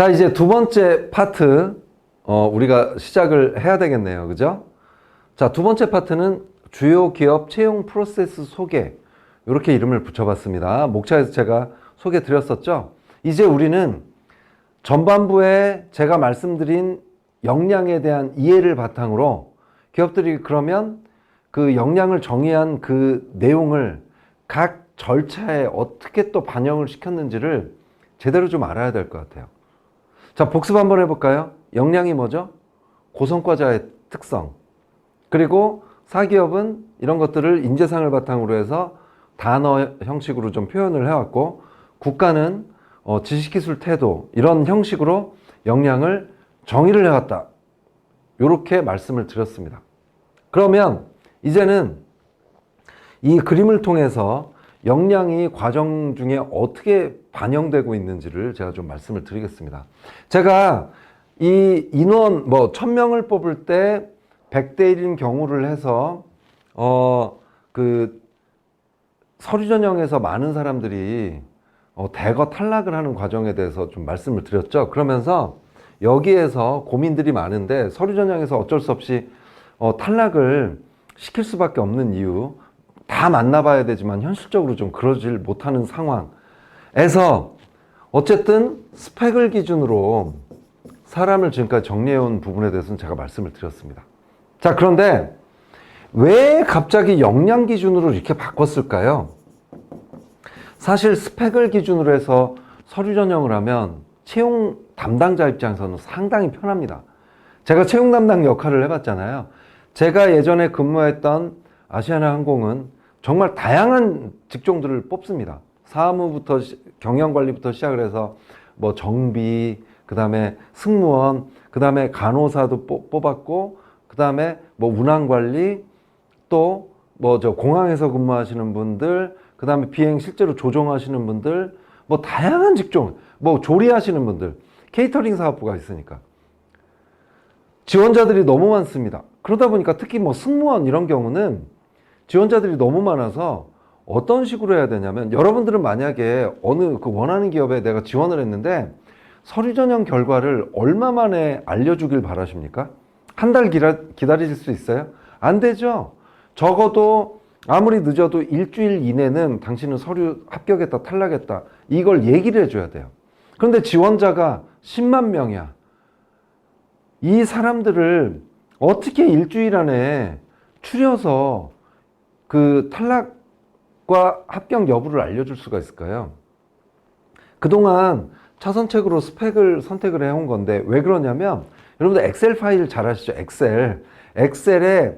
자, 이제 두 번째 파트, 어, 우리가 시작을 해야 되겠네요. 그죠? 자, 두 번째 파트는 주요 기업 채용 프로세스 소개. 이렇게 이름을 붙여봤습니다. 목차에서 제가 소개 드렸었죠? 이제 우리는 전반부에 제가 말씀드린 역량에 대한 이해를 바탕으로 기업들이 그러면 그 역량을 정의한 그 내용을 각 절차에 어떻게 또 반영을 시켰는지를 제대로 좀 알아야 될 것 같아요. 자, 복습 한번 해볼까요? 역량이 뭐죠? 고성과자의 특성. 그리고 사기업은 이런 것들을 인재상을 바탕으로 해서 단어 형식으로 좀 표현을 해왔고, 국가는 어, 지식기술 태도, 이런 형식으로 역량을 정의를 해왔다. 이렇게 말씀을 드렸습니다. 그러면 이제는 이 그림을 통해서 역량이 과정 중에 어떻게 반영되고 있는지를 제가 좀 말씀을 드리겠습니다. 제가 이 인원 뭐 1000명을 뽑을 때 100대 1인 경우를 해서 어 그 서류 전형에서 많은 사람들이 어, 대거 탈락을 하는 과정에 대해서 좀 말씀을 드렸죠. 그러면서 여기에서 고민들이 많은데 서류 전형에서 어쩔 수 없이 어, 탈락을 시킬 수밖에 없는 이유 다 만나봐야 되지만 현실적으로 좀 그러질 못하는 상황에서 어쨌든 스펙을 기준으로 사람을 지금까지 정리해온 부분에 대해서는 제가 말씀을 드렸습니다. 자, 그런데 왜 갑자기 역량 기준으로 이렇게 바꿨을까요? 사실 스펙을 기준으로 해서 서류 전형을 하면 채용 담당자 입장에서는 상당히 편합니다. 제가 채용 담당 역할을 해봤잖아요. 제가 예전에 근무했던 아시아나 항공은 정말 다양한 직종들을 뽑습니다. 사무부터 시- 경영관리부터 시작을 해서 뭐 정비, 그 다음에 승무원, 그 다음에 간호사도 뽑- 뽑았고, 그 다음에 뭐 운항관리, 또 뭐 저 공항에서 근무하시는 분들, 그 다음에 비행 실제로 조종하시는 분들, 뭐 다양한 직종, 뭐 조리하시는 분들, 케이터링 사업부가 있으니까. 지원자들이 너무 많습니다. 그러다 보니까 특히 뭐 승무원 이런 경우는 지원자들이 너무 많아서 어떤 식으로 해야 되냐면 여러분들은 만약에 어느 그 원하는 기업에 내가 지원을 했는데 서류 전형 결과를 얼마 만에 알려주길 바라십니까? 한 달 기다리실 수 있어요? 안 되죠. 적어도 아무리 늦어도 일주일 이내는 당신은 서류 합격했다, 탈락했다. 이걸 얘기를 해줘야 돼요. 그런데 지원자가 10만 명이야. 이 사람들을 어떻게 일주일 안에 추려서 그 탈락과 합격 여부를 알려줄 수가 있을까요? 그동안 차선책으로 스펙을 선택을 해온 건데 왜 그러냐면 여러분들 엑셀 파일 잘 아시죠? 엑셀. 엑셀에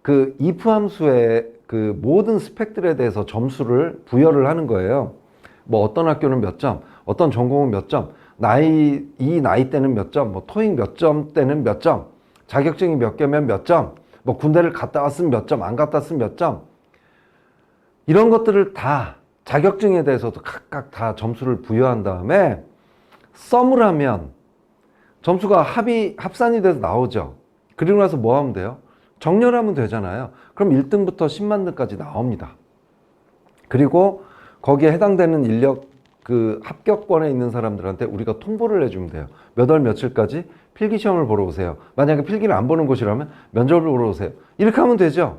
그 if 함수에 그 모든 스펙들에 대해서 점수를 부여를 하는 거예요. 뭐 어떤 학교는 몇 점, 어떤 전공은 몇 점, 나이 이 나이 때는 몇 점, 뭐 토익 몇 점 때는 몇 점, 자격증이 몇 개면 몇 점, 뭐 군대를 갔다 왔으면 몇 점, 안 갔다 왔으면 몇 점. 이런 것들을 다 자격증에 대해서도 각각 다 점수를 부여한 다음에 썸을 하면 점수가 합이 합산이 돼서 나오죠. 그리고 나서 뭐 하면 돼요? 정렬하면 되잖아요. 그럼 1등부터 10만 등까지 나옵니다. 그리고 거기에 해당되는 인력 그 합격권에 있는 사람들한테 우리가 통보를 해주면 돼요. 몇 월 며칠까지 필기 시험을 보러 오세요. 만약에 필기를 안 보는 곳이라면 면접을 보러 오세요. 이렇게 하면 되죠.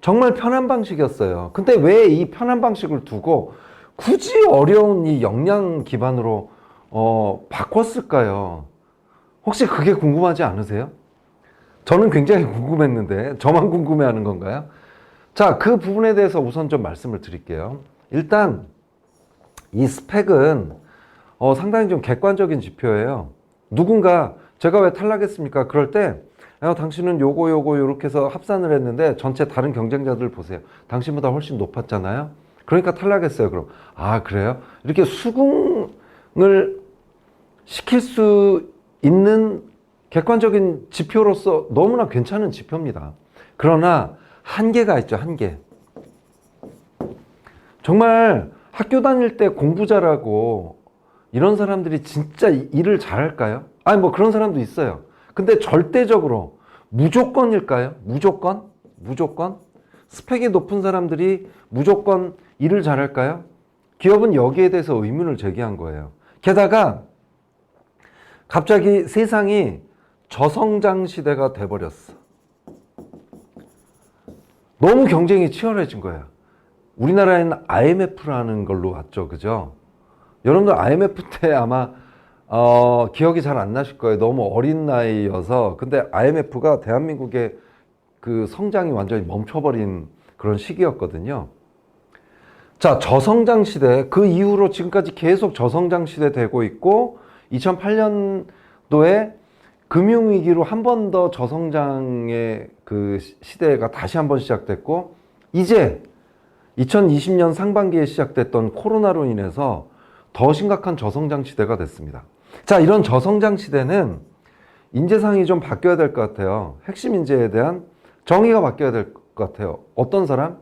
정말 편한 방식이었어요. 근데 왜 이 편한 방식을 두고 굳이 어려운 이 역량 기반으로 어, 바꿨을까요? 혹시 그게 궁금하지 않으세요? 저는 굉장히 궁금했는데 저만 궁금해하는 건가요? 자, 그 부분에 대해서 우선 좀 말씀을 드릴게요. 일단 이 스펙은 어, 상당히 좀 객관적인 지표예요. 누군가 제가 왜 탈락했습니까? 그럴 때 야, 당신은 요거 요거 요렇게 해서 합산을 했는데 전체 다른 경쟁자들 보세요. 당신보다 훨씬 높았잖아요. 그러니까 탈락했어요. 그럼 아 그래요? 이렇게 수긍을 시킬 수 있는 객관적인 지표로서 너무나 괜찮은 지표입니다. 그러나 한계가 있죠, 한계. 정말 학교 다닐 때 공부 잘하고 이런 사람들이 진짜 일을 잘할까요? 아니, 뭐 그런 사람도 있어요. 근데 절대적으로 무조건일까요? 무조건? 무조건? 스펙이 높은 사람들이 무조건 일을 잘할까요? 기업은 여기에 대해서 의문을 제기한 거예요. 게다가 갑자기 세상이 저성장 시대가 돼버렸어. 너무 경쟁이 치열해진 거야. 우리나라에는 IMF라는 걸로 왔죠, 그죠? 여러분들 IMF 때 아마 어, 기억이 잘 안 나실 거예요. 너무 어린 나이여서. 근데 IMF가 대한민국의 그 성장이 완전히 멈춰버린 그런 시기였거든요. 자, 저성장 시대. 그 이후로 지금까지 계속 저성장 시대 되고 있고, 2008년도에 금융위기로 한 번 더 저성장의 그 시- 시대가 다시 한 번 시작됐고, 이제 2020년 상반기에 시작됐던 코로나로 인해서 더 심각한 저성장 시대가 됐습니다. 자, 이런 저성장 시대는 인재상이 좀 바뀌어야 될 것 같아요. 핵심 인재에 대한 정의가 바뀌어야 될 것 같아요. 어떤 사람?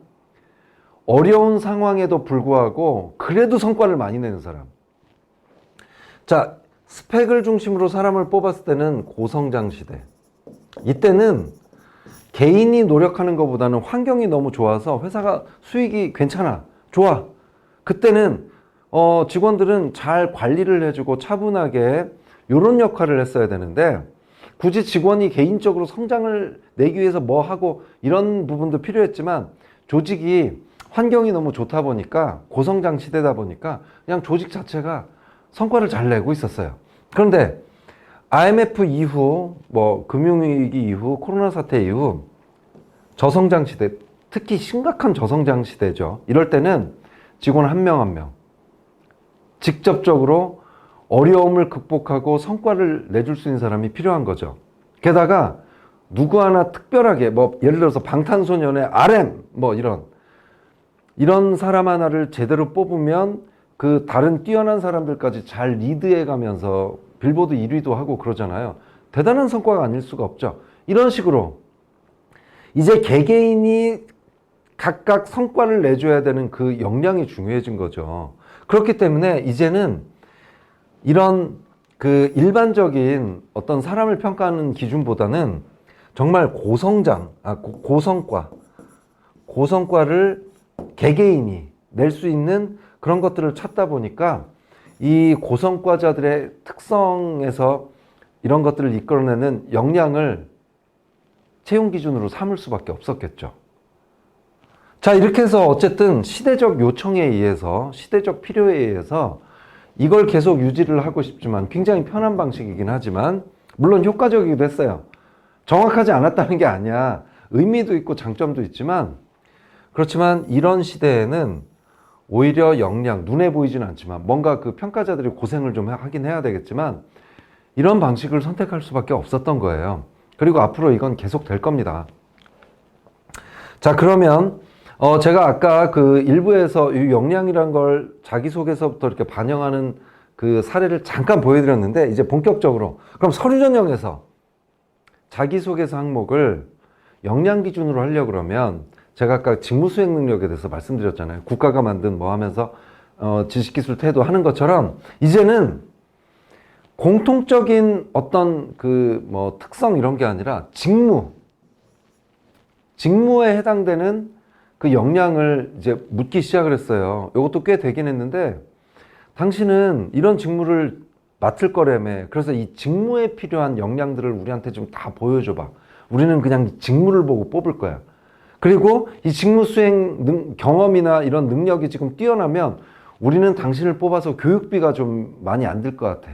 어려운 상황에도 불구하고 그래도 성과를 많이 내는 사람. 자, 스펙을 중심으로 사람을 뽑았을 때는 고성장 시대. 이때는 개인이 노력하는 것보다는 환경이 너무 좋아서 회사가 수익이 괜찮아. 좋아. 그때는 어, 직원들은 잘 관리를 해주고 차분하게 이런 역할을 했어야 되는데 굳이 직원이 개인적으로 성장을 내기 위해서 뭐 하고 이런 부분도 필요했지만 조직이 환경이 너무 좋다 보니까 고성장 시대다 보니까 그냥 조직 자체가 성과를 잘 내고 있었어요. 그런데 IMF 이후 뭐 금융위기 이후 코로나 사태 이후 저성장 시대 특히 심각한 저성장 시대죠. 이럴 때는 직원 한 명 한명 직접적으로 어려움을 극복하고 성과를 내줄 수 있는 사람이 필요한 거죠. 게다가 누구 하나 특별하게 뭐 예를 들어서 방탄소년의 RM 뭐 이런 이런 사람 하나를 제대로 뽑으면 그 다른 뛰어난 사람들까지 잘 리드해 가면서 빌보드 1위도 하고 그러잖아요. 대단한 성과가 아닐 수가 없죠. 이런 식으로 이제 개개인이 각각 성과를 내줘야 되는 그 역량이 중요해진 거죠. 그렇기 때문에 이제는 이런 그 일반적인 어떤 사람을 평가하는 기준보다는 정말 고성장, 아, 고- 고성과, 고성과를 개개인이 낼 수 있는 그런 것들을 찾다 보니까 이 고성과자들의 특성에서 이런 것들을 이끌어내는 역량을 채용 기준으로 삼을 수밖에 없었겠죠. 자, 이렇게 해서 어쨌든 시대적 요청에 의해서, 시대적 필요에 의해서 이걸 계속 유지를 하고 싶지만 굉장히 편한 방식이긴 하지만 물론 효과적이기도 했어요. 정확하지 않았다는 게 아니야. 의미도 있고 장점도 있지만 그렇지만 이런 시대에는 오히려 역량, 눈에 보이지는 않지만 뭔가 그 평가자들이 고생을 좀 하긴 해야 되겠지만 이런 방식을 선택할 수밖에 없었던 거예요. 그리고 앞으로 이건 계속 될 겁니다. 자, 그러면 어 제가 아까 그 일부에서 이 역량이란 걸 자기소개서부터 이렇게 반영하는 그 사례를 잠깐 보여드렸는데 이제 본격적으로 그럼 서류 전형에서 자기소개서 항목을 역량 기준으로 하려고 그러면 제가 아까 직무 수행 능력에 대해서 말씀드렸잖아요. 국가가 만든 뭐 하면서 어, 지식기술 태도 하는 것처럼 이제는 공통적인 어떤 그 뭐 특성 이런 게 아니라 직무, 직무에 해당되는 그 역량을 이제 묻기 시작을 했어요. 이것도 꽤 되긴 했는데 당신은 이런 직무를 맡을 거라며. 그래서 이 직무에 필요한 역량들을 우리한테 좀 다 보여줘봐. 우리는 그냥 직무를 보고 뽑을 거야. 그리고 이 직무 수행 능- 경험이나 이런 능력이 지금 뛰어나면 우리는 당신을 뽑아서 교육비가 좀 많이 안 들 것 같아.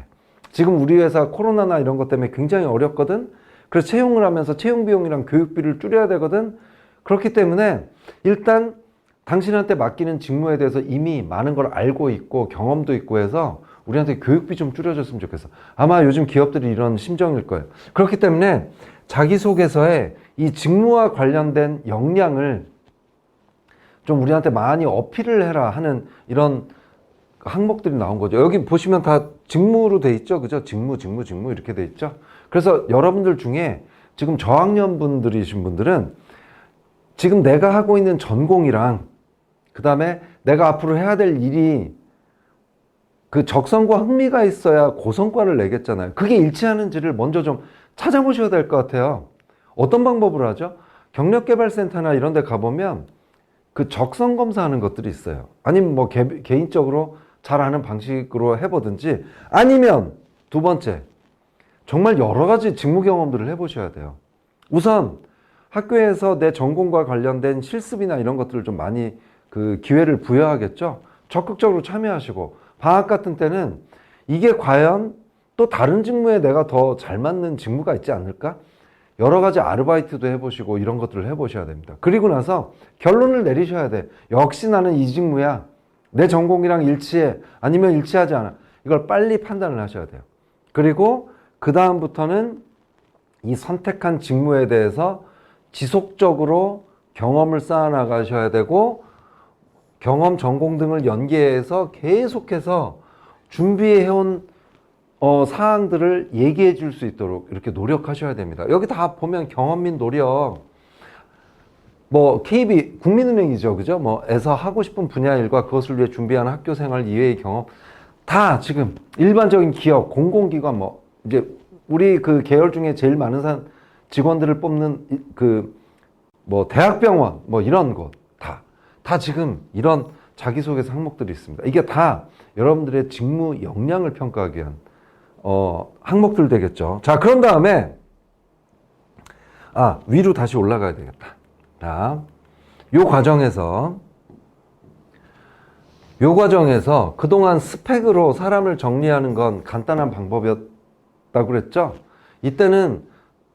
지금 우리 회사 코로나나 이런 것 때문에 굉장히 어렵거든. 그래서 채용을 하면서 채용 비용이랑 교육비를 줄여야 되거든. 그렇기 때문에 일단 당신한테 맡기는 직무에 대해서 이미 많은 걸 알고 있고 경험도 있고 해서 우리한테 교육비 좀 줄여줬으면 좋겠어. 아마 요즘 기업들이 이런 심정일 거예요. 그렇기 때문에 자기소개서에 이 직무와 관련된 역량을 좀 우리한테 많이 어필을 해라 하는 이런 항목들이 나온 거죠. 여기 보시면 다 직무로 돼 있죠. 그죠? 직무, 직무, 직무 이렇게 돼 있죠. 그래서 여러분들 중에 지금 저학년 분들이신 분들은 지금 내가 하고 있는 전공이랑 그 다음에 내가 앞으로 해야 될 일이 그 적성과 흥미가 있어야 고성과를 내겠잖아요. 그게 일치하는지를 먼저 좀 찾아보셔야 될 것 같아요. 어떤 방법으로 하죠? 경력개발센터나 이런 데 가보면 그 적성 검사하는 것들이 있어요. 아니면 뭐 개, 개인적으로 잘 아는 방식으로 해보든지 아니면 두 번째 정말 여러 가지 직무 경험들을 해보셔야 돼요. 우선 학교에서 내 전공과 관련된 실습이나 이런 것들을 좀 많이 그 기회를 부여하겠죠. 적극적으로 참여하시고 방학 같은 때는 이게 과연 또 다른 직무에 내가 더 잘 맞는 직무가 있지 않을까? 여러 가지 아르바이트도 해보시고 이런 것들을 해보셔야 됩니다. 그리고 나서 결론을 내리셔야 돼. 역시 나는 이 직무야. 내 전공이랑 일치해. 아니면 일치하지 않아. 이걸 빨리 판단을 하셔야 돼요. 그리고 그 다음부터는 이 선택한 직무에 대해서 지속적으로 경험을 쌓아 나가셔야 되고 경험 전공 등을 연계해서 계속해서 준비해온 어, 사항들을 얘기해 줄 수 있도록 이렇게 노력하셔야 됩니다. 여기 다 보면 경험 및 노력, 뭐 KB 국민은행이죠, 그죠? 뭐 에서 하고 싶은 분야 일과 그것을 위해 준비하는 학교 생활 이외의 경험 다 지금 일반적인 기업, 공공기관 뭐 이제 우리 그 계열 중에 제일 많은 산 직원들을 뽑는 그 뭐 대학병원 뭐 이런 곳다다 지금 이런 자기소개서 항목들이 있습니다. 이게 다 여러분들의 직무 역량을 평가하기 위한 어, 항목들 되겠죠. 자, 그런 다음에 아 위로 다시 올라가야 되겠다. 자, 요 과정에서 요 과정에서 그동안 스펙으로 사람을 정리하는 건 간단한 방법이었다고 그랬죠. 이때는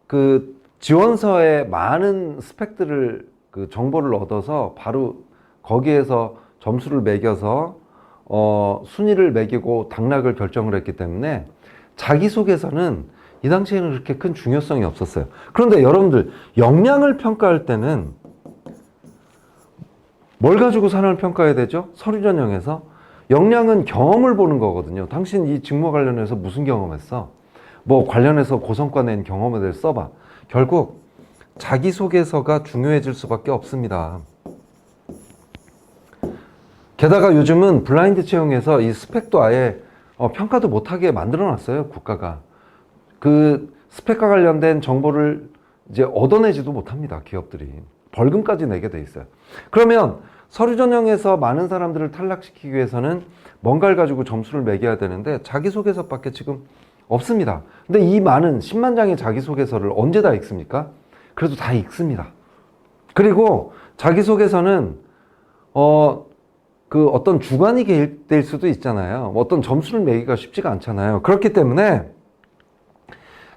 그 지원서에 많은 스펙들을 그 정보를 얻어서 바로 거기에서 점수를 매겨서 어, 순위를 매기고 당락을 결정을 했기 때문에 자기소개서는 이 당시에는 그렇게 큰 중요성이 없었어요. 그런데 여러분들 역량을 평가할 때는 뭘 가지고 사람을 평가해야 되죠? 서류 전형에서 역량은 경험을 보는 거거든요. 당신 이 직무 관련해서 무슨 경험했어? 뭐 관련해서 고성과 낸 경험에 대해 써봐. 결국 자기소개서가 중요해질 수밖에 없습니다. 게다가 요즘은 블라인드 채용에서 이 스펙도 아예 어, 평가도 못하게 만들어 놨어요, 국가가. 그 스펙과 관련된 정보를 이제 얻어내지도 못합니다, 기업들이. 벌금까지 내게 돼 있어요. 그러면 서류 전형에서 많은 사람들을 탈락시키기 위해서는 뭔가를 가지고 점수를 매겨야 되는데 자기소개서밖에 지금 없습니다. 근데 이 많은 10만 장의 자기소개서를 언제 다 읽습니까? 그래도 다 읽습니다. 그리고 자기소개서는 어, 그 어떤 주관이 개입될 수도 있잖아요. 뭐 어떤 점수를 매기가 쉽지가 않잖아요. 그렇기 때문에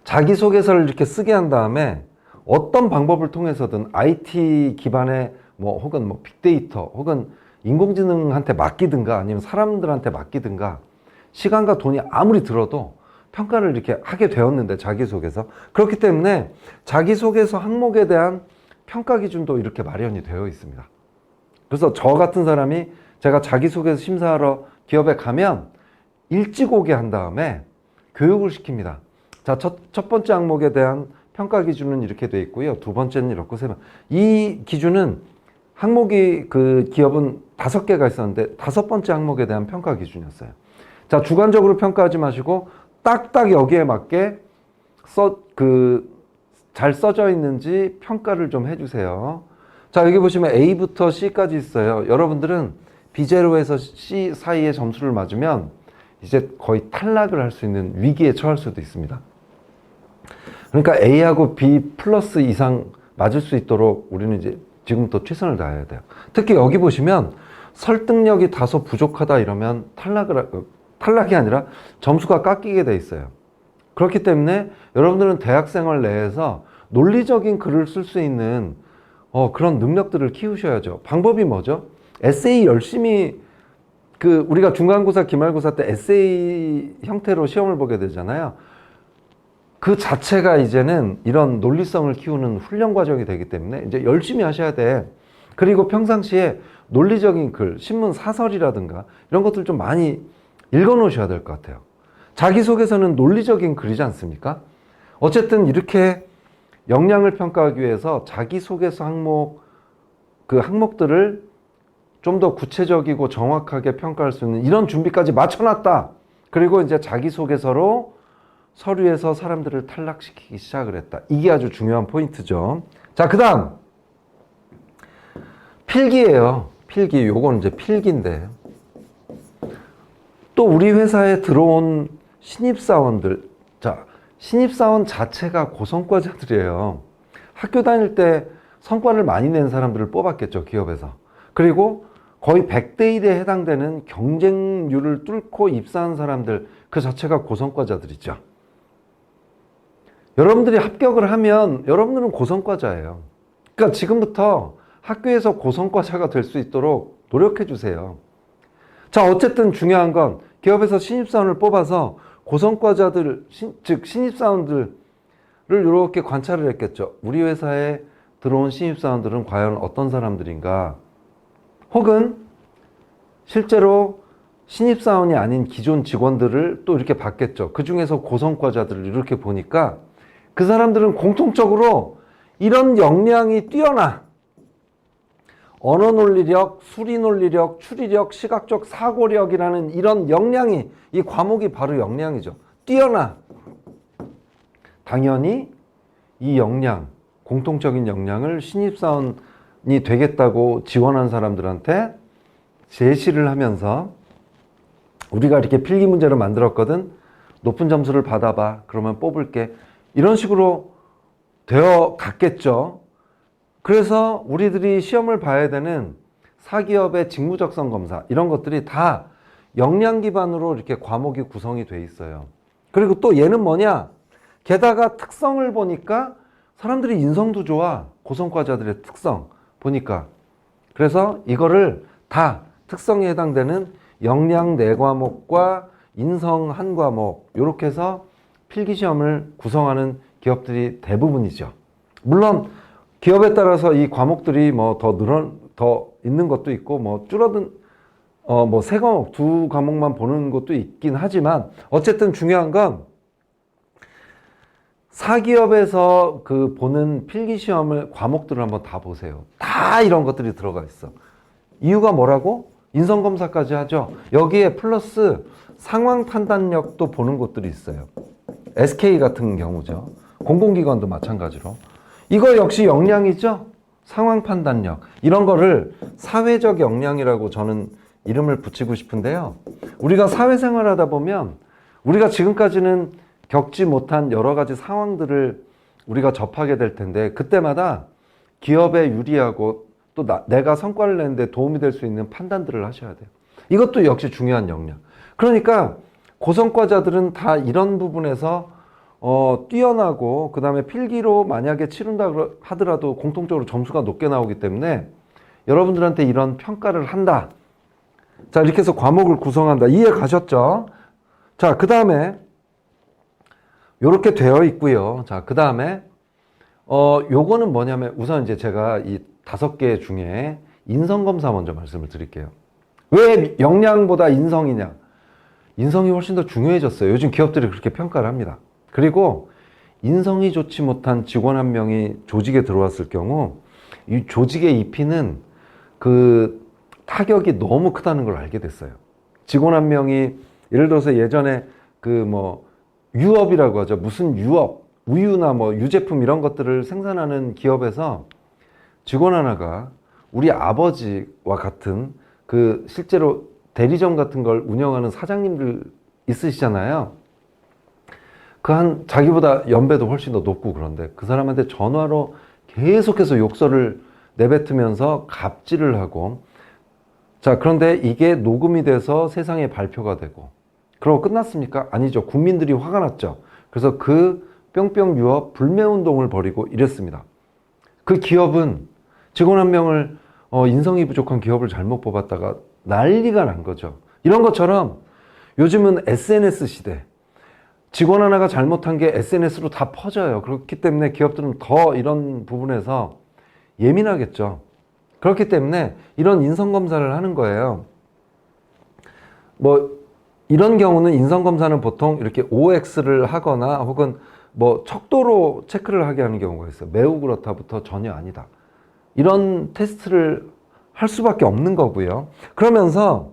자기소개서를 이렇게 쓰게 한 다음에 어떤 방법을 통해서든 IT 기반의 뭐 혹은 뭐 빅데이터 혹은 인공지능한테 맡기든가 아니면 사람들한테 맡기든가 시간과 돈이 아무리 들어도 평가를 이렇게 하게 되었는데 자기소개서 그렇기 때문에 자기소개서 항목에 대한 평가 기준도 이렇게 마련이 되어 있습니다. 그래서 저 같은 사람이 제가 자기소개서 심사하러 기업에 가면 일찍 오게 한 다음에 교육을 시킵니다. 자, 첫, 첫 번째 항목에 대한 평가 기준은 이렇게 돼 있고요. 두 번째는 이렇고 세 번. 이 기준은 항목이 그 기업은 다섯 개가 있었는데 다섯 번째 항목에 대한 평가 기준이었어요. 자, 주관적으로 평가하지 마시고 딱딱 여기에 맞게 써, 그, 잘 써져 있는지 평가를 좀 해주세요. 자, 여기 보시면 A부터 C까지 있어요. 여러분들은 B0에서 C 사이에 점수를 맞으면 이제 거의 탈락을 할 수 있는 위기에 처할 수도 있습니다. 그러니까 A하고 B 플러스 이상 맞을 수 있도록 우리는 이제 지금부터 최선을 다해야 돼요. 특히 여기 보시면 설득력이 다소 부족하다 이러면 탈락을, 탈락이 아니라 점수가 깎이게 돼 있어요. 그렇기 때문에 여러분들은 대학생활 내에서 논리적인 글을 쓸 수 있는 어, 그런 능력들을 키우셔야죠. 방법이 뭐죠? 에세이 열심히 그 우리가 중간고사, 기말고사 때 에세이 형태로 시험을 보게 되잖아요. 그 자체가 이제는 이런 논리성을 키우는 훈련 과정이 되기 때문에 이제 열심히 하셔야 돼. 그리고 평상시에 논리적인 글, 신문 사설이라든가 이런 것들 좀 많이 읽어 놓으셔야 될 것 같아요. 자기소개서는 논리적인 글이지 않습니까? 어쨌든 이렇게 역량을 평가하기 위해서 자기소개서 항목, 그 항목들을 좀 더 구체적이고 정확하게 평가할 수 있는 이런 준비까지 맞춰놨다. 그리고 이제 자기소개서로 서류에서 사람들을 탈락시키기 시작을 했다. 이게 아주 중요한 포인트죠. 자, 그 다음. 필기예요. 필기. 요건 이제 필기인데. 또 우리 회사에 들어온 신입사원들. 자, 신입사원 자체가 고성과자들이에요. 학교 다닐 때 성과를 많이 낸 사람들을 뽑았겠죠, 기업에서. 그리고 거의 100대 1에 해당되는 경쟁률을 뚫고 입사한 사람들 그 자체가 고성과자들이죠. 여러분들이 합격을 하면 여러분들은 고성과자예요. 그러니까 지금부터 학교에서 고성과자가 될 수 있도록 노력해 주세요. 자, 어쨌든 중요한 건 기업에서 신입사원을 뽑아서 고성과자들, 신- 즉 신입사원들을 이렇게 관찰을 했겠죠. 우리 회사에 들어온 신입사원들은 과연 어떤 사람들인가? 혹은 실제로 신입사원이 아닌 기존 직원들을 또 이렇게 봤겠죠. 그 중에서 고성과자들을 이렇게 보니까 그 사람들은 공통적으로 이런 역량이 뛰어나 언어 논리력, 수리 논리력, 추리력, 시각적 사고력이라는 이런 역량이 이 과목이 바로 역량이죠. 뛰어나 당연히 이 역량, 공통적인 역량을 신입사원이 되겠다고 지원한 사람들한테 제시를 하면서 우리가 이렇게 필기 문제를 만들었거든. 높은 점수를 받아봐. 그러면 뽑을게. 이런 식으로 되어 갔겠죠. 그래서 우리들이 시험을 봐야 되는 사기업의 직무적성 검사 이런 것들이 다 역량 기반으로 이렇게 과목이 구성이 돼 있어요. 그리고 또 얘는 뭐냐? 게다가 특성을 보니까 사람들이 인성도 좋아. 고성과자들의 특성 보니까. 그래서 이거를 다 특성에 해당되는 역량 네 과목과 인성 한 과목 이렇게 해서 필기 시험을 구성하는 기업들이 대부분이죠. 물론 기업에 따라서 이 과목들이 뭐 더 늘어 더 있는 것도 있고 뭐 줄어든 어 뭐 세 과목 두 과목만 보는 것도 있긴 하지만 어쨌든 중요한 건 사기업에서 그 보는 필기 시험을 과목들을 한번 다 보세요. 다 이런 것들이 들어가 있어. 이유가 뭐라고? 인성 검사까지 하죠. 여기에 플러스 상황 판단력도 보는 곳들이 있어요. SK 같은 경우죠. 공공기관도 마찬가지로. 이거 역시 역량이죠? 상황 판단력. 이런 거를 사회적 역량이라고 저는 이름을 붙이고 싶은데요. 우리가 사회생활 하다 보면 우리가 지금까지는 겪지 못한 여러 가지 상황들을 우리가 접하게 될 텐데 그때마다 기업에 유리하고 또 나- 내가 성과를 내는데 도움이 될 수 있는 판단들을 하셔야 돼요. 이것도 역시 중요한 역량. 그러니까 고성과자들은 다 이런 부분에서 어, 뛰어나고 그 다음에 필기로 만약에 치른다 하더라도 공통적으로 점수가 높게 나오기 때문에 여러분들한테 이런 평가를 한다. 자 이렇게 해서 과목을 구성한다. 이해 가셨죠? 자 그 다음에 이렇게 되어 있고요. 자그 다음에 어 요거는 뭐냐면 우선 이제 제가 이 다섯 개 중에 인성 검사 먼저 말씀을 드릴게요. 왜 역량보다 인성이냐? 인성이 훨씬 더 중요해졌어요. 요즘 기업들이 그렇게 평가를 합니다. 그리고 인성이 좋지 못한 직원 한 명이 조직에 들어왔을 경우 이 조직의 입히는 그 타격이 너무 크다는 걸 알게 됐어요. 직원 한 명이 예를 들어서 예전에 그 뭐 유업이라고 하죠. 무슨 유업, 우유나 뭐 유제품 이런 것들을 생산하는 기업에서 직원 하나가 우리 아버지와 같은 그 실제로 대리점 같은 걸 운영하는 사장님들 있으시잖아요. 그 한 자기보다 연배도 훨씬 더 높고 그런데 그 사람한테 전화로 계속해서 욕설을 내뱉으면서 갑질을 하고 자 그런데 이게 녹음이 돼서 세상에 발표가 되고 그러고 끝났습니까? 아니죠. 국민들이 화가 났죠. 그래서 그 뿅뿅 유업 불매 운동을 벌이고 이랬습니다. 그 기업은 직원 한 명을 어, 인성이 부족한 기업을 잘못 뽑았다가 난리가 난 거죠. 이런 것처럼 요즘은 SNS 시대. 직원 하나가 잘못한 게 SNS로 다 퍼져요. 그렇기 때문에 기업들은 더 이런 부분에서 예민하겠죠. 그렇기 때문에 이런 인성검사를 하는 거예요. 뭐, 이런 경우는 인성검사는 보통 이렇게 OX를 하거나 혹은 뭐 척도로 체크를 하게 하는 경우가 있어요. 매우 그렇다부터 전혀 아니다. 이런 테스트를 할 수밖에 없는 거고요. 그러면서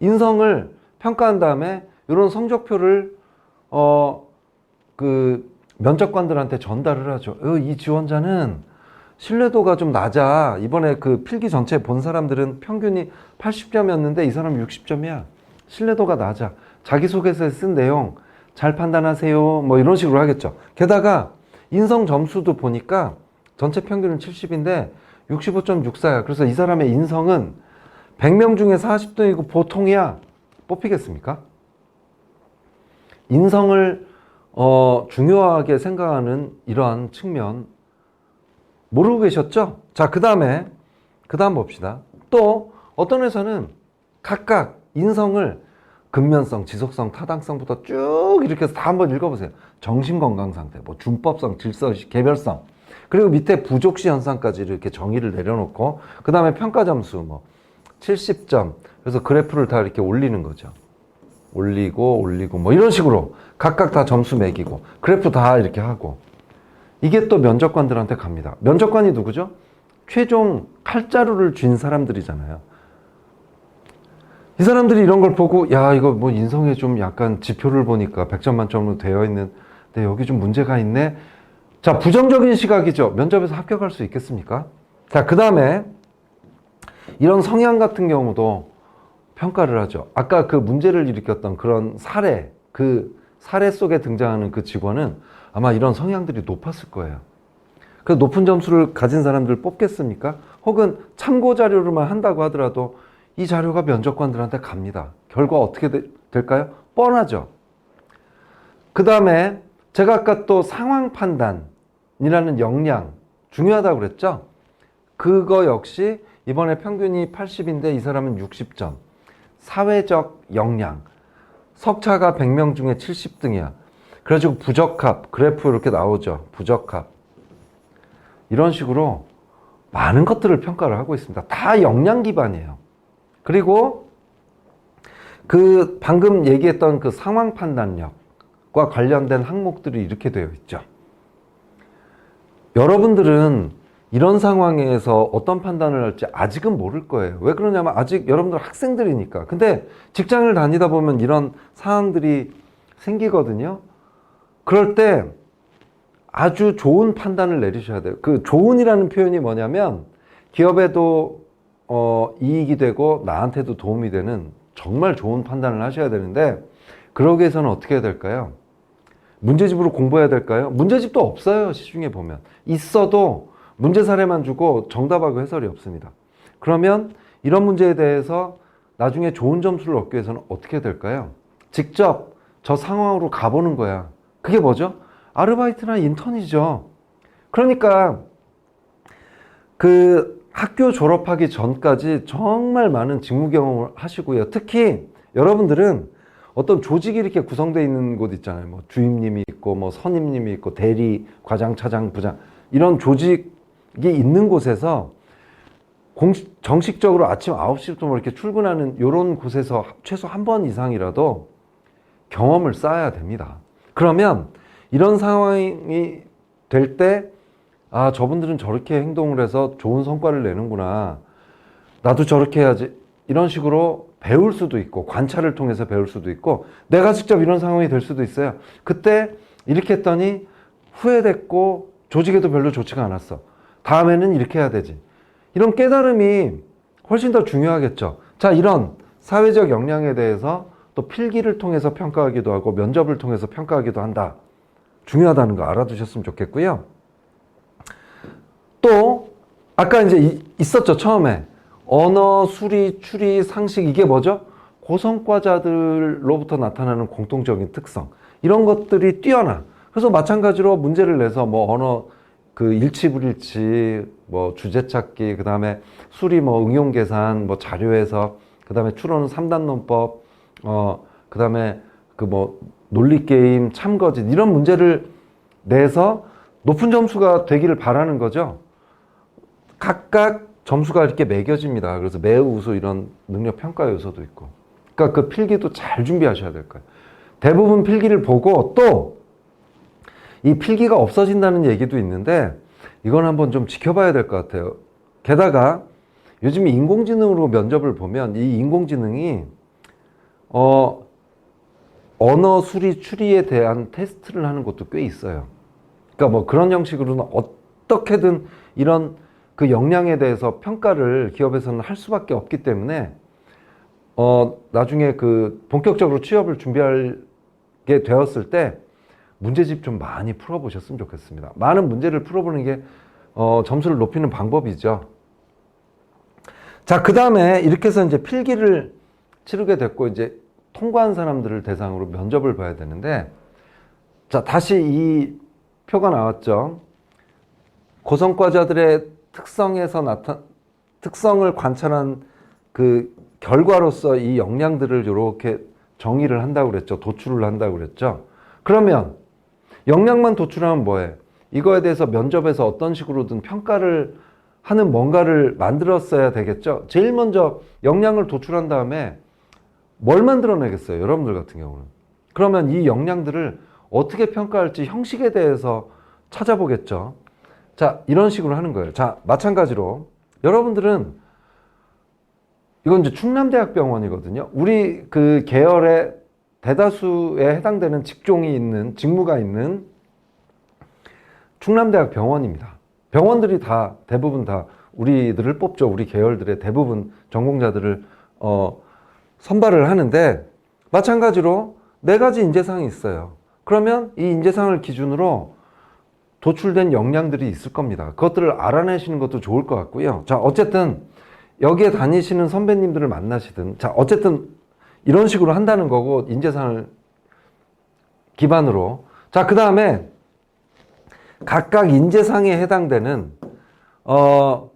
인성을 평가한 다음에 이런 성적표를 어 그 면접관들한테 전달을 하죠. 어, 이 지원자는 신뢰도가 좀 낮아. 이번에 그 필기 전체 본 사람들은 평균이 80점이었는데 이 사람 60점이야. 신뢰도가 낮아. 자기소개서에 쓴 내용 잘 판단하세요. 뭐 이런 식으로 하겠죠. 게다가 인성 점수도 보니까 전체 평균은 70인데 65.64야. 그래서 이 사람의 인성은 100명 중에 40등이고 보통이야. 뽑히겠습니까? 인성을 어, 중요하게 생각하는 이러한 측면 모르고 계셨죠? 자, 그 다음에 그 다음 봅시다. 또 어떤 회사는 각각 인성을 근면성, 지속성, 타당성부터 쭉 이렇게 해서 다 한번 읽어보세요. 정신건강 상태, 뭐 준법성, 질서의식, 개별성, 그리고 밑에 부족시 현상까지 이렇게 정의를 내려놓고 그 다음에 평가 점수 뭐 70점 그래서 그래프를 다 이렇게 올리는 거죠. 올리고 올리고 뭐 이런 식으로 각각 다 점수 매기고 그래프 다 이렇게 하고 이게 또 면접관들한테 갑니다. 면접관이 누구죠? 최종 칼자루를 쥔 사람들이잖아요. 이 사람들이 이런 걸 보고 야 이거 뭐 인성에 좀 약간 지표를 보니까 100점 만점으로 되어 있는데 여기 좀 문제가 있네. 자 부정적인 시각이죠. 면접에서 합격할 수 있겠습니까? 자그 다음에 이런 성향 같은 경우도 평가를 하죠. 아까 그 문제를 일으켰던 그런 사례, 그 사례 속에 등장하는 그 직원은 아마 이런 성향들이 높았을 거예요. 그 높은 점수를 가진 사람들 뽑겠습니까? 혹은 참고 자료로만 한다고 하더라도 이 자료가 면접관들한테 갑니다. 결과 어떻게 되- 될까요? 뻔하죠. 그 다음에 제가 아까 또 상황 판단이라는 역량 중요하다고 그랬죠? 그거 역시 이번에 평균이 80인데 이 사람은 60점. 사회적 역량. 석차가 100명 중에 70등이야. 그래가지고 부적합. 그래프 이렇게 나오죠. 부적합. 이런 식으로 많은 것들을 평가를 하고 있습니다. 다 역량 기반이에요. 그리고 그 방금 얘기했던 그 상황 판단력과 관련된 항목들이 이렇게 되어 있죠. 여러분들은 이런 상황에서 어떤 판단을 할지 아직은 모를 거예요. 왜 그러냐면 아직 여러분들 학생들이니까. 근데 직장을 다니다 보면 이런 상황들이 생기거든요. 그럴 때 아주 좋은 판단을 내리셔야 돼요. 그 좋은이라는 표현이 뭐냐면 기업에도 어, 이익이 되고 나한테도 도움이 되는 정말 좋은 판단을 하셔야 되는데 그러기 위해서는 어떻게 해야 될까요? 문제집으로 공부해야 될까요? 문제집도 없어요. 시중에 보면. 있어도 문제 사례만 주고 정답하고 해설이 없습니다. 그러면 이런 문제에 대해서 나중에 좋은 점수를 얻기 위해서는 어떻게 될까요? 직접 저 상황으로 가보는 거야. 그게 뭐죠? 아르바이트나 인턴이죠. 그러니까 그 학교 졸업하기 전까지 정말 많은 직무 경험을 하시고요. 특히 여러분들은 어떤 조직이 이렇게 구성되어 있는 곳 있잖아요. 뭐 주임님이 있고, 뭐 선임님이 있고, 대리, 과장, 차장, 부장 이런 조직이 있는 곳에서 공식, 정식적으로 아침 9시부터 뭐 이렇게 출근하는 이런 곳에서 최소 한 번 이상이라도 경험을 쌓아야 됩니다. 그러면 이런 상황이 될 때, 아, 저분들은 저렇게 행동을 해서 좋은 성과를 내는구나. 나도 저렇게 해야지. 이런 식으로 배울 수도 있고, 관찰을 통해서 배울 수도 있고, 내가 직접 이런 상황이 될 수도 있어요. 그때 이렇게 했더니 후회됐고, 조직에도 별로 좋지가 않았어. 다음에는 이렇게 해야 되지. 이런 깨달음이 훨씬 더 중요하겠죠. 자, 이런 사회적 역량에 대해서 또 필기를 통해서 평가하기도 하고, 면접을 통해서 평가하기도 한다. 중요하다는 거 알아두셨으면 좋겠고요. 또 아까 이제 이- 있었죠 처음에 언어, 수리, 추리, 상식 이게 뭐죠? 고성과자들로부터 나타나는 공통적인 특성 이런 것들이 뛰어나. 그래서 마찬가지로 문제를 내서 뭐 언어 그 일치불일치 뭐 주제 찾기 그다음에 수리 뭐 응용 계산 뭐 자료 해석 그다음에 추론은 3단 논법 어 그다음에 그 뭐 논리 게임 참거짓 이런 문제를 내서 높은 점수가 되기를 바라는 거죠. 각각 점수가 이렇게 매겨집니다. 그래서 매우 우수 이런 능력 평가 요소도 있고. 그러니까 그 필기도 잘 준비하셔야 될 거예요. 대부분 필기를 보고 또 이 필기가 없어진다는 얘기도 있는데 이건 한번 좀 지켜봐야 될 것 같아요. 게다가 요즘 인공지능으로 면접을 보면 이 인공지능이 어 언어 수리 추리에 대한 테스트를 하는 것도 꽤 있어요. 그러니까 뭐 그런 형식으로는 어떻게든 이런 그 역량에 대해서 평가를 기업에서는 할 수밖에 없기 때문에 어 나중에 그 본격적으로 취업을 준비하게 게 되었을 때 문제집 좀 많이 풀어보셨으면 좋겠습니다. 많은 문제를 풀어보는 게 어, 점수를 높이는 방법이죠. 자, 그 다음에 이렇게 해서 이제 필기를 치르게 됐고, 이제 통과한 사람들을 대상으로 면접을 봐야 되는데, 자, 다시 이 표가 나왔죠. 고성과자들의 특성에서 나타, 특성을 관찰한 그 결과로서 이 역량들을 이렇게 정의를 한다고 그랬죠. 도출을 한다고 그랬죠. 그러면 역량만 도출하면 뭐해? 이거에 대해서 면접에서 어떤 식으로든 평가를 하는 뭔가를 만들었어야 되겠죠. 제일 먼저 역량을 도출한 다음에 뭘 만들어내겠어요. 여러분들 같은 경우는. 그러면 이 역량들을 어떻게 평가할지 형식에 대해서 찾아보겠죠. 자, 이런 식으로 하는 거예요. 자, 마찬가지로 여러분들은 이건 이제 충남대학병원이거든요. 우리 그 계열의 대다수에 해당되는 직종이 있는 직무가 있는 충남대학 병원입니다. 병원들이 다 대부분 다 우리들을 뽑죠. 우리 계열들의 대부분 전공자들을 어, 선발을 하는데 마찬가지로 네 가지 인재상이 있어요. 그러면 이 인재상을 기준으로 도출된 역량들이 있을 겁니다. 그것들을 알아내시는 것도 좋을 것 같고요. 자, 어쨌든 여기에 다니시는 선배님들을 만나시든 자, 어쨌든 이런 식으로 한다는 거고 인재상을 기반으로. 자, 그 다음에 각각 인재상에 해당되는 어,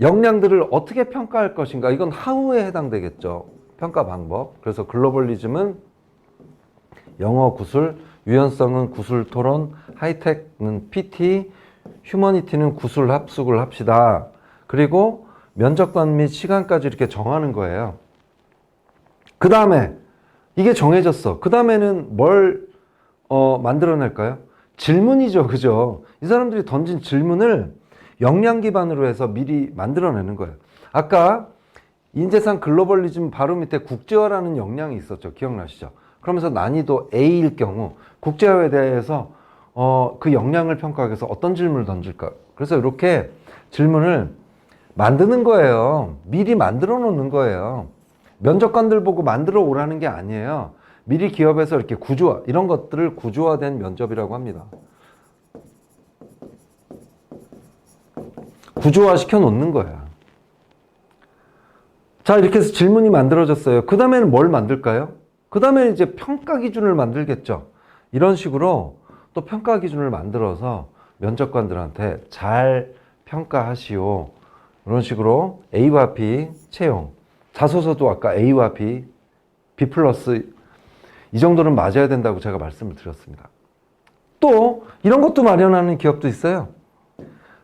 역량들을 어떻게 평가할 것인가. 이건 하우에 해당되겠죠. 평가 방법. 그래서 글로벌리즘은 영어 구술 유연성은 구술 토론 하이텍은 PT 휴머니티는 구술 합숙을 합시다. 그리고 면접관 및 시간까지 이렇게 정하는 거예요 그 다음에 이게 정해졌어 그 다음에는 뭘 어, 만들어낼까요? 질문이죠, 그죠? 이 사람들이 던진 질문을 역량 기반으로 해서 미리 만들어내는 거예요. 아까 인재상 글로벌리즘 바로 밑에 국제화라는 역량이 있었죠. 기억나시죠? 그러면서 난이도 A일 경우 국제화에 대해서 어, 그 역량을 평가하기 위해서 어떤 질문을 던질까? 그래서 이렇게 질문을 만드는 거예요. 미리 만들어 놓는 거예요. 면접관들 보고 만들어 오라는 게 아니에요. 미리 기업에서 이렇게 구조화, 이런 것들을 구조화된 면접이라고 합니다. 구조화 시켜 놓는 거야. 자, 이렇게 해서 질문이 만들어졌어요. 그 다음에는 뭘 만들까요? 그 다음에 이제 평가 기준을 만들겠죠. 이런 식으로 또 평가 기준을 만들어서 면접관들한테 잘 평가하시오. 이런 식으로 A와 B 채용. 자소서도 아까 A와 B, B 플러스 이 정도는 맞아야 된다고 제가 말씀을 드렸습니다. 또 이런 것도 마련하는 기업도 있어요.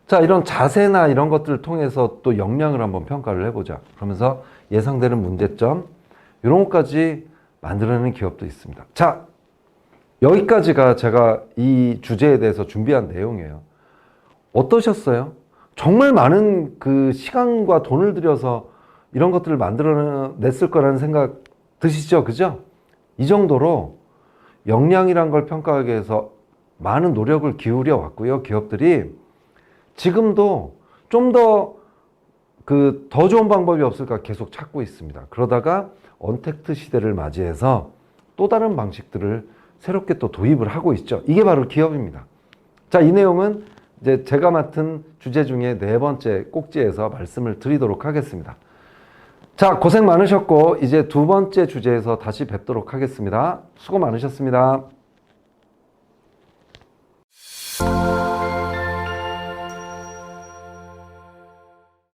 자, 이런 자세나 이런 것들을 통해서 또 역량을 한번 평가를 해보자. 그러면서 예상되는 문제점, 이런 것까지 만들어내는 기업도 있습니다. 자, 여기까지가 제가 이 주제에 대해서 준비한 내용이에요. 어떠셨어요? 정말 많은 그 시간과 돈을 들여서 이런 것들을 만들어냈을 거라는 생각 드시죠? 그죠? 이 정도로 역량이란 걸 평가하기 위해서 많은 노력을 기울여 왔고요. 기업들이 지금도 좀 더 그 더 좋은 방법이 없을까 계속 찾고 있습니다. 그러다가 언택트 시대를 맞이해서 또 다른 방식들을 새롭게 또 도입을 하고 있죠. 이게 바로 기업입니다. 자, 이 내용은 이제 제가 맡은 주제 중에 네 번째 꼭지에서 말씀을 드리도록 하겠습니다. 자, 고생 많으셨고, 이제 두 번째 주제에서 다시 뵙도록 하겠습니다. 수고 많으셨습니다.